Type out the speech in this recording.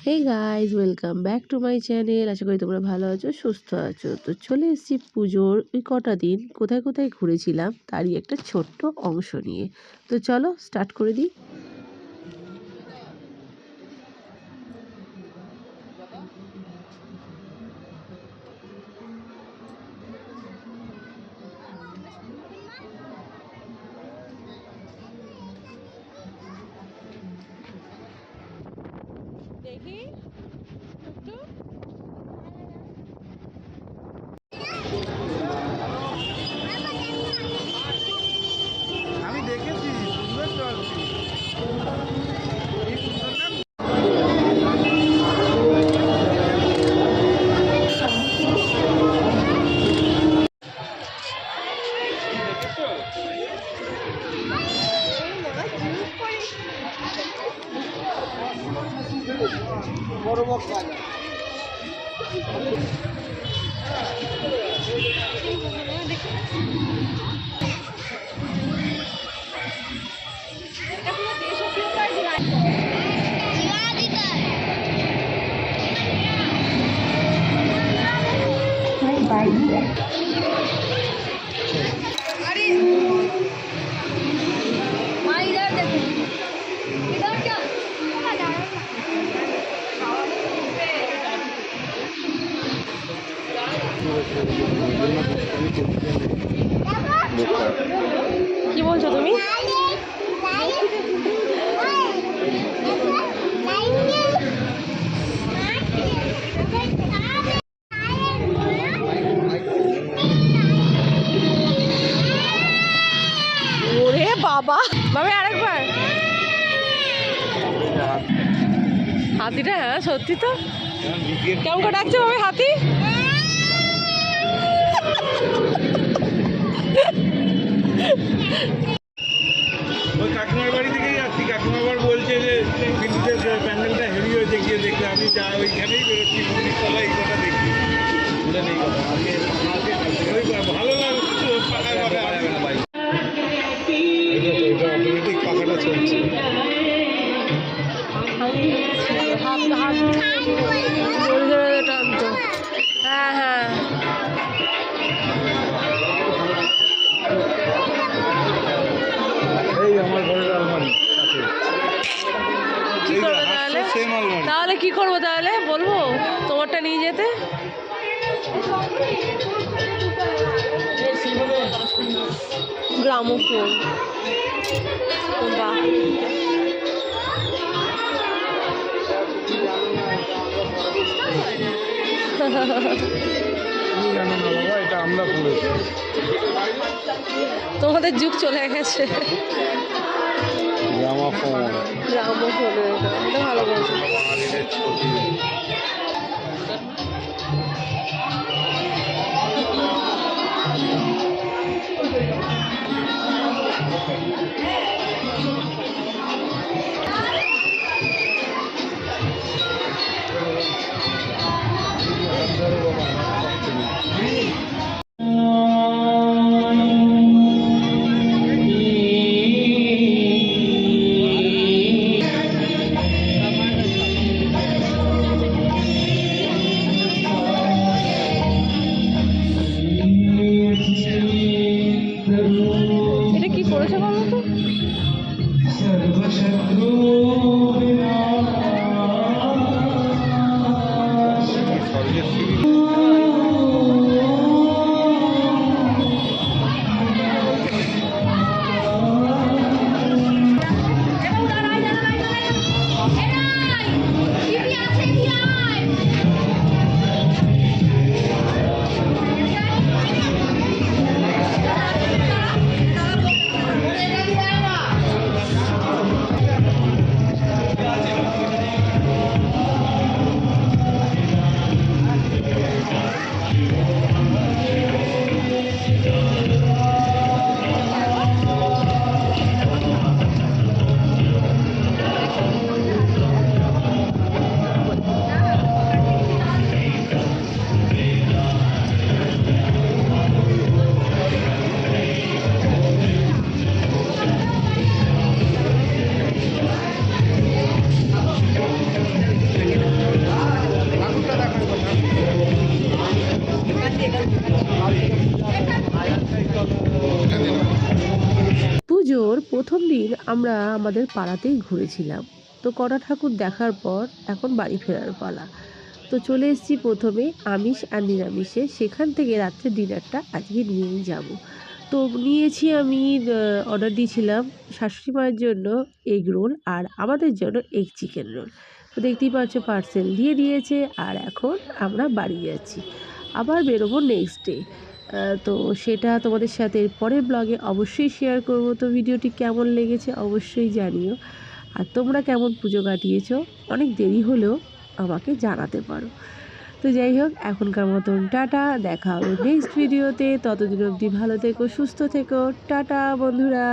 Hey guys welcome back to my channel আশা করি তোমরা ভালো আছো, সুস্থ আছো। তো চলে এসেছি পুজোর ওই কটা দিন কোথায় কোথায় ঘুরেছিলাম, তারই একটা ছোট্ট অংশ নিয়ে। তো চলো স্টার্ট করে দিই। দেখি বড় বক্স বাজার। কি বলছো তুমি? ওরে বাবা। বাবা, আরেকবার। হাতিটা হ্যাঁ সত্যি তো? কেমন করে ডাকছে বাবা, হাতি? ওই কাকিমার বাড়ি থেকেই যাচ্ছি কাকিমা আবার বলছে যে প্যান্ডেলটা হেভি হয়েছে গিয়ে দেখলে আমি যা ওইখানেই বেরোচ্ছি মন্দির তলা এই কথা দেখি বলে নেই ভালো লাগছে অটোমেটিক পাখাটা চলছে হ্যাঁ হ্যাঁ কি করব তাহলে? বলব? তোমারটা নিয়ে যেতে? গ্রামোফোন। তোমাদের যুগ চলে গেছে। গ্রামাফোন গ্রামোফোন এটা ভালো বলছো কি পুজোর প্রথম দিন আমরা আমাদের পাড়াতেই ঘুরেছিলাম। তো কটা ঠাকুর দেখার পর এখন বাড়ি ফেরার পালা। তো চলে এসেছি প্রথমে আমিষ আর নিরামিষে। সেখান থেকে রাত্রে ডিনারটা আজকে নিয়েই যাব। তো নিয়েছি আমি অর্ডার দিয়েছিলাম শাশুড়ি মায়ের জন্য এগ রোল আর আমাদের জন্য এগ চিকেন রোল তো দেখতেই পাচ্ছ পার্সেল দিয়ে দিয়েছে আর এখন আমরা বাড়ি যাচ্ছি। আবার বেরোবো নেক্সট ডে তো সেটা তোমাদের সাথে পরের ব্লগে অবশ্যই শেয়ার করব। তো ভিডিওটি কেমন লেগেছে অবশ্যই জানিও। আর তোমরা কেমন পুজো কাটিয়েছো অনেক দেরি হলেও আমাকে জানাতে পারো। তো যাই হোক, এখনকার মতন টাটা, দেখা হবে নেক্সট ভিডিওতে ততদিন অবধি ভালো থেকো, সুস্থ থেকো। টাটা, বন্ধুরা।